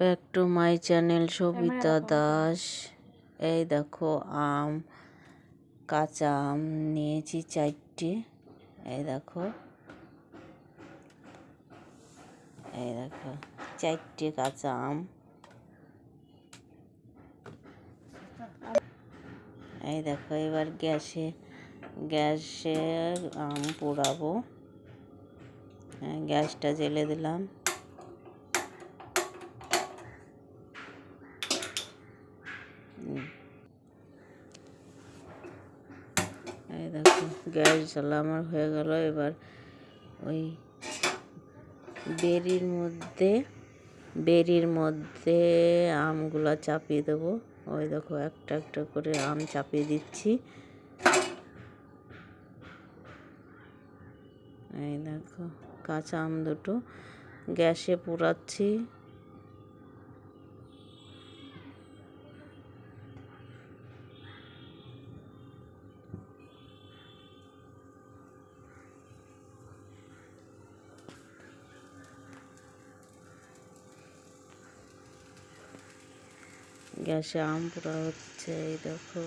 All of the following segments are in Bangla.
Back to my channel Sabita Das. এই দেখো আম কাঁচা আম নিয়েছি চারটে। এই দেখো। এই দেখো চারটে কাঁচা আম। এই দেখো এবার গ্যাসে গ্যাসে আম পোড়াবো। হ্যাঁ, গ্যাসটা জ্বেলে দিলাম। এই দেখো, গ্যাস জ্বালা আমার হয়ে গেল। এবার ওই বেরির মধ্যে বেরির মধ্যে আমগুলো চাপিয়ে দেবো। ওই দেখো, একটা একটা করে আম চাপিয়ে দিচ্ছি। এই দেখো, কাঁচা আম দুটো গ্যাসে পোড়াচ্ছি। গ্যাসে আম পোড়া হচ্ছে, এই দেখো।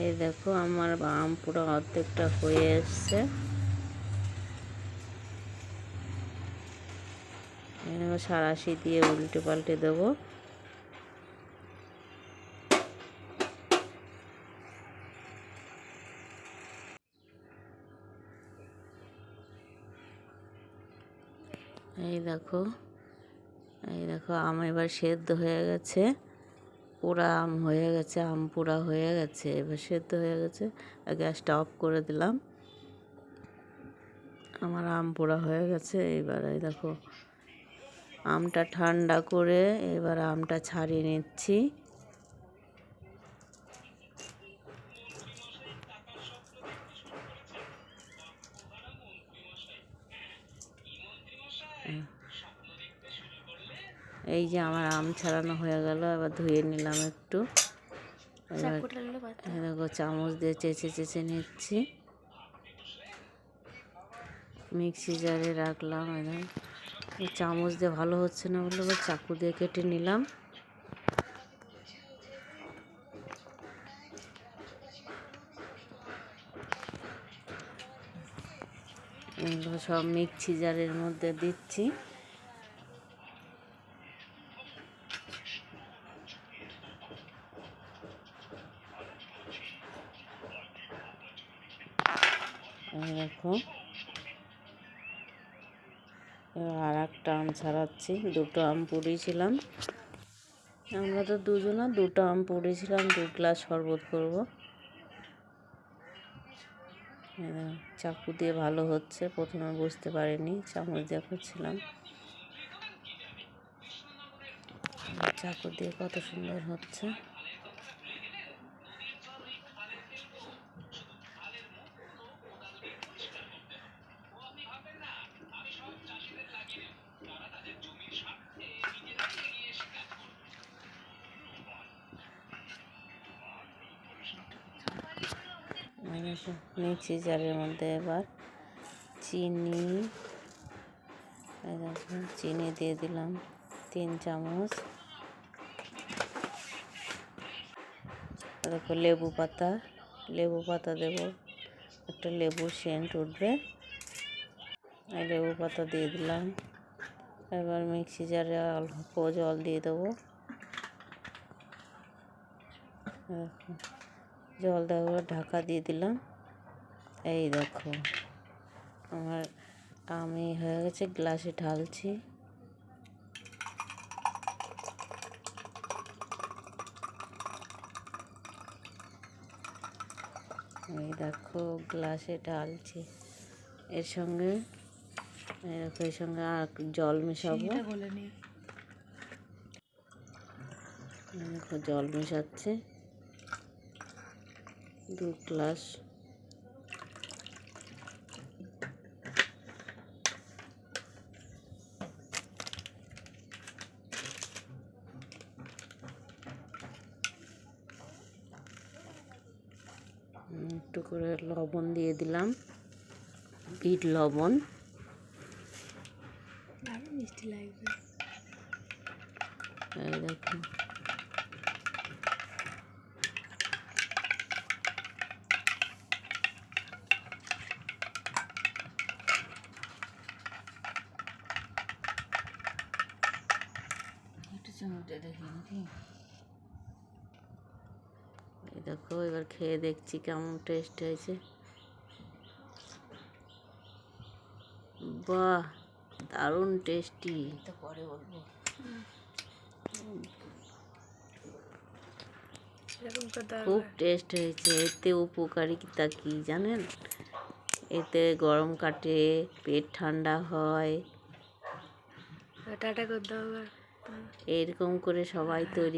এই দেখো, আমার আম পুরো অর্ধেকটা হয়ে এসছে। সারাশি দিয়ে উল্টে পাল্টে দেবো। এই দেখো এই দেখো, আম এবার সেদ্ধ হয়ে গেছে। পোড়া আম হয়ে গেছে, আম পোড়া হয়ে গেছে, এবার সেদ্ধ হয়ে গেছে। গ্যাসটা অফ করে দিলাম। আমার আম পোড়া হয়ে গেছে, এবার এই দেখো, আমটা ঠান্ডা করে এবার আমটা ছাড়িয়ে নিচ্ছি। এই যে আমার আম ছাড়ানো হয়ে গেল এবার ধুয়ে নিলাম একটু। দেখো চামচ দিয়ে চেঁচে চেঁচে নিচ্ছি। মিক্সি জারে রাখলাম একদম চামচ দিয়ে ভালো হচ্ছে না বলে এবার চাকু দিয়ে কেটে নিলাম। সব মিক্সি জারের মধ্যে দিচ্ছি। দেখো। আর একটা আম ছাড়াচ্ছি, দুটো আম পুড়িয়েছিলাম। আমরা তো দুজনা দুটো আম পুড়িয়েছিলাম, দু গ্লাস শরবত করব। চাকু দিয়ে ভালো হচ্ছে, প্রথমে বুঝতে পারিনি, চামচ দিয়ে করছিলাম। চাকু দিয়ে কত সুন্দর হচ্ছে। মিক্সি জারের মধ্যে এবার চিনি চিনি দিয়ে দিলাম তিন চামচ। দেখো লেবু পাতা লেবু পাতা দেব, একটা লেবু সেন্ট উঠবে। লেবু পাতা দিয়ে দিলাম। এবার মিক্সি জারে অল্প জল দিয়ে দেবো। জল দেওয়ার ঢাকা দিয়ে দিলাম। এই দেখো আমার আমি হয়ে গেছে গ্লাসে ঢালছি। এই দেখো গ্লাসে ঢালছি। এর সঙ্গে দেখো এর সঙ্গে আর জল মেশাবো। দেখো জল মেশাচ্ছে। দু গ্লাস। একটু করে লবণ দিয়ে দিলাম। বিট লবণ। মিষ্টি লাগবে। এই দেখো দেখি নাকি? এই দেখো এবার খেয়ে দেখছি কেমন টেস্ট হয়েছে। বাহ দারুণ টেস্টি তো পরে বলব। খুব টেস্ট হয়েছে এতে উপকারিতা কি জানেন? এতে গরম কাটে পেট ঠান্ডা হয়। টাটা করতে হবে এরকম করে সবাই তৈরি